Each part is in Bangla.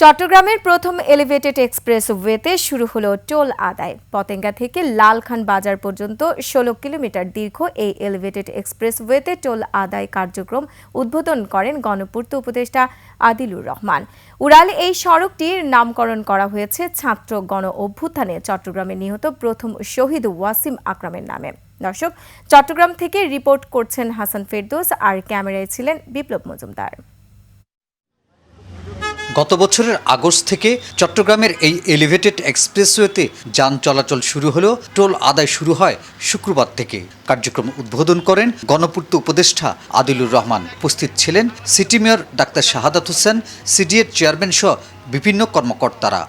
চট্টগ্রামের প্রথম এলিভেটেড এক্সপ্রেস ওয়েতে শুরু হলো টোল আদায়। পতেঙ্গা থেকে লালখান বাজার পর্যন্ত ষোলো কিলোমিটার দীর্ঘ এই এলিভেটেড এক্সপ্রেস ওয়েতে টোল আদায় কার্যক্রম উদ্বোধন করেন গণপূর্ত উপদেষ্টা আদিলুর রহমান। উড়াল এই সড়কটির নামকরণ করা হয়েছে ছাত্র গণ অভ্যুত্থানে, চট্টগ্রামে নিহত প্রথম শহীদ ওয়াসিম আকরামের নামে। দর্শক, চট্টগ্রাম থেকে রিপোর্ট করছেন হাসান ফেরদৌস আর ক্যামেরায় ছিলেন বিপ্লব মজুমদার। গত বছরের আগস্ট থেকে চট্টগ্রামের এই এলিভেটেড এক্সপ্রেসওয়েতে যান চলাচল শুরু হলেও টোল আদায় শুরু হয় শুক্রবার থেকে। কার্যক্রম উদ্বোধন করেন গণপূর্ত উপদেষ্টা আদিলুর রহমান। উপস্থিত ছিলেন city mayor doctor Shahadat Hossain, সিডিএর chairman সহ বিভিন্ন কর্মকর্তারা।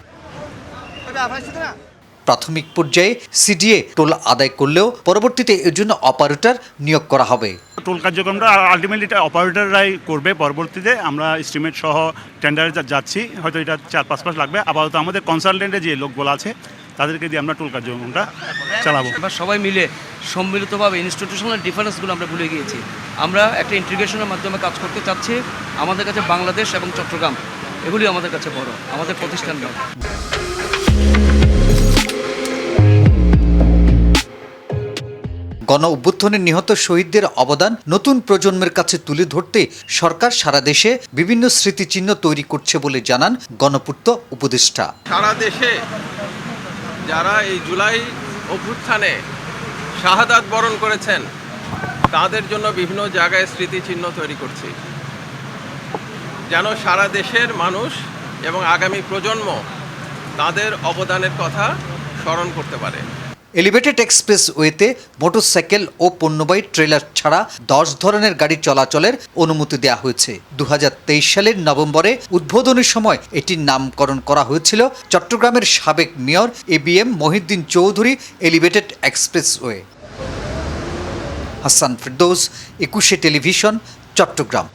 প্রাথমিক পর্যায়ে সিডিএ টোল আদায় করলেও পরবর্তীতে এর জন্য অপারেটর নিয়োগ করা হবে। টোল কার্যক্রমটা আলটিমেটলি এটা অপারেটররাই করবে। পরবর্তীতে আমরা এস্টিমেট সহ টেন্ডারে যা- যাচ্ছি হয়তো এটা চার পাঁচ মাস লাগবে। আপাতত আমাদের কনসালটেন্টে যে লোকগুলো আছে তাদেরকে দিয়ে আমরা টোল কার্যক্রমটা চালাবো। আমরা সবাই মিলে সম্মিলিতভাবে ইনস্টিটিউশনাল ডিফারেন্সগুলো আমরা ভুলে গিয়েছি। আমরা একটা ইন্টিগ্রেশনের মাধ্যমে কাজ করতে চাচ্ছি। আমাদের কাছে বাংলাদেশ এবং চট্টগ্রাম এগুলি আমাদের কাছে বড় আমাদের প্রতিষ্ঠান গণ অভ্যুত্থানে নিহত শহীদদের অবদান নতুন প্রজন্মের কাছে তুলে ধরতে সরকার সারা দেশে বিভিন্ন স্মৃতিচিহ্ন তৈরি করছে বলে জানান গণপূর্ত উপদেষ্টা। সারা দেশে যারা এই জুলাই অভ্যুত্থানে শাহাদাত বরণ করেছেন, তাদের জন্য বিভিন্ন জায়গায় স্মৃতিচিহ্ন তৈরি করছি। যেন সারা দেশের মানুষ এবং আগামী প্রজন্ম তাদের অবদানের কথা স্মরণ করতে পারে। এলিভেটেড এক্সপ্রেস ওয়েতে মোটরসাইকেল ও পণ্যবাহী ট্রেলার ছাড়া দশ ধরনের গাড়ি চলাচলের অনুমতি দেওয়া হয়েছে। দু হাজার তেইশ সালের নভেম্বরে উদ্বোধনের সময় এটির নামকরণ করা হয়েছিল চট্টগ্রামের সাবেক mayor A B M Mohiuddin Chowdhury elevated expressway Hasan Firdous, Ekushey television, Chattogram.